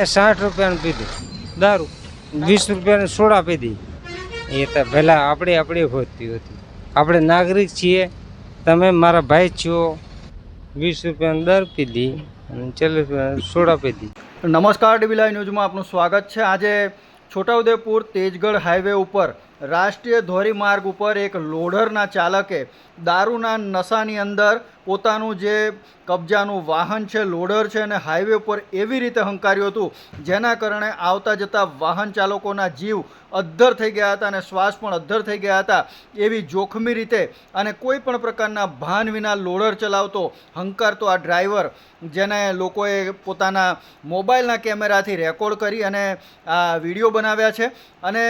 એ સાઠ રૂપિયાનું પીધું. દારૂ. વીસ રૂપિયાની સોડા પીધી. એ તો પહેલાં આપણે આપણે હોતી હતી. આપણે નાગરિક છીએ. તમે મારા ભાઈ છો. વીસ રૂપિયાનું દર પીધી અને ચાલીસ રૂપિયાનું સોડા પીધી. નમસ્કાર ડીબી લાઈવ ન્યૂઝમાં આપનું સ્વાગત છે. આજે છોટાઉદેપુર તેજગઢ હાઈવે ઉપર રાષ્ટ્રીય ધોરીમાર્ગ ઉપર એક લોડરના ચાલકે દારૂના નશાની અંદર પોતાનું જે કબજાનું વાહન છે લોડર છે અને હાઈવે ઉપર એવી રીતે હંકાર્યું હતું, જેના કારણે આવતા જતા વાહન ચાલકોના જીવ અદ્ધર થઈ ગયા હતા અને શ્વાસ પણ અદ્ધર થઈ ગયા હતા એવી જોખમી રીતે અને કોઈ પણ પ્રકારના ભાન વિના લોડર ચલાવતો, હંકારતો આ ડ્રાઈવર, જેને લોકોએ પોતાના મોબાઈલના કેમેરાથી રેકોર્ડ કરી અને આ વીડિયો બનાવ્યા છે. અને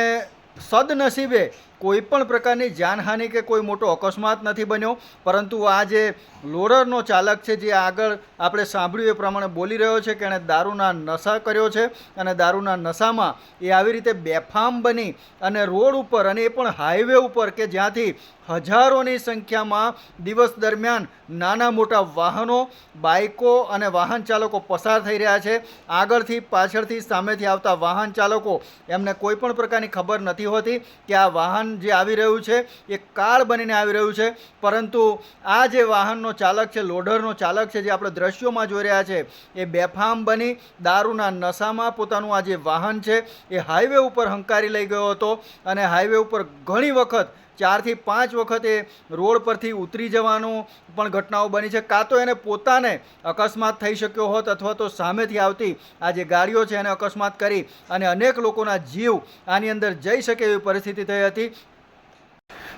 સદનસીબે કોઈ પણ પ્રકારની જાનહાનિ કે કોઈ મોટો અકસ્માત નથી બન્યો, પરંતુ આ જે લોરરનો ચાલક છે, જે આગળ આપણે સાંભળ્યું એ પ્રમાણે બોલી રહ્યો છે કે એણે દારૂના નશા કર્યો છે અને દારૂના નશામાં એ આવી રીતે બેફામ બની અને રોડ ઉપર અને એ પણ હાઈવે ઉપર કે જ્યાંથી હજારોની સંખ્યામાં દિવસ દરમિયાન નાના મોટા વાહનો બાઇકો અને વાહન ચાલકો પસાર થઈ રહ્યા છે. આગળથી પાછળથી સામેથી આવતા વાહન ચાલકો, એમને કોઈ પણ પ્રકારની ખબર નથી હોતી કે આ વાહન જે આવી રહ્યું છે, એ કાળ બનીને આવી રહ્યું છે. પરંતુ આ જે વાહનનો ચાલક છે, લોડરનો ચાલક છે, જે આપણે દ્રશ્યોમાં જોઈ રહ્યા છે, એ બેફામ બની દારૂના નશામાં પોતાનું આ જે વાહન છે, એ હાઈવે ઉપર હંકારી લઈ ગયો હતો અને હાઈવે ઉપર ઘણી વખત ચારથી પાંચ વખત રોડ પરથી ઉતરી જવાનું પણ ઘટનાઓ બની છે. કાં તો એને પોતાને અકસ્માત થઈ શક્યો હોત અથવા તો સામેથી આવતી આ જે ગાડીઓ છે એને અકસ્માત કરી અને અનેક લોકોના જીવ આની અંદર જઈ શકે એવી પરિસ્થિતિ થઈ હતી.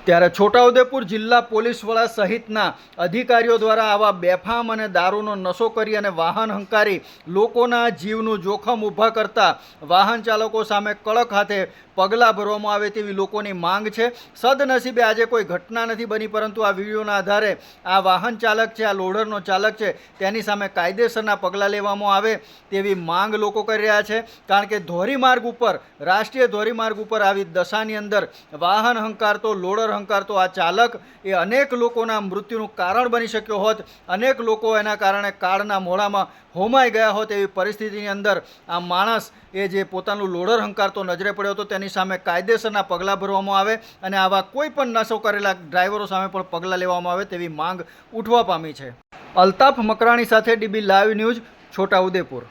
ત્યારે છોટાઉદેપુર જિલ્લા પોલીસ વડા સહિતના અધિકારીઓ દ્વારા આવા બેફામ અને દારૂનો નશો કરી અને વાહન હંકારી લોકોના જીવનું જોખમ ઊભા કરતા વાહન ચાલકો સામે કડક હાથે પગલાં ભરવામાં આવે તેવી લોકોની માંગ છે. સદનસીબે આજે કોઈ ઘટના નથી બની, પરંતુ આ વિડીયોના આધારે આ વાહન ચાલક છે, આ લોડરનો ચાલક છે, તેની સામે કાયદેસરના પગલાં લેવામાં આવે તેવી માંગ લોકો કરી રહ્યા છે. કારણ કે ધોરીમાર્ગ ઉપર, રાષ્ટ્રીય ધોરીમાર્ગ ઉપર આવી દશાની અંદર વાહન હંકારતો, લોડર હંકારતો આ ચાલક એ અનેક લોકોના મૃત્યુનું કારણ બની શક્યો હોત. અનેક લોકો એના કારણે કાળના મોઢામાં હોમાઈ ગયા હોત એવી પરિસ્થિતિની અંદર આ માણસ એ જે પોતાનું લોડર હંકારતો નજરે પડ્યો હતો તેની સામે કાયદેસરના પગલાં ભરવામાં આવે અને આવા કોઈ પણ નશો કરેલા ડ્રાઈવરો સામે પણ પગલાં લેવામાં આવે તેવી માંગ ઉઠવા પામી છે. અલ્તાફ મકરાણી સાથે ડીબી લાઈવ ન્યૂઝ છોટાઉદેપુર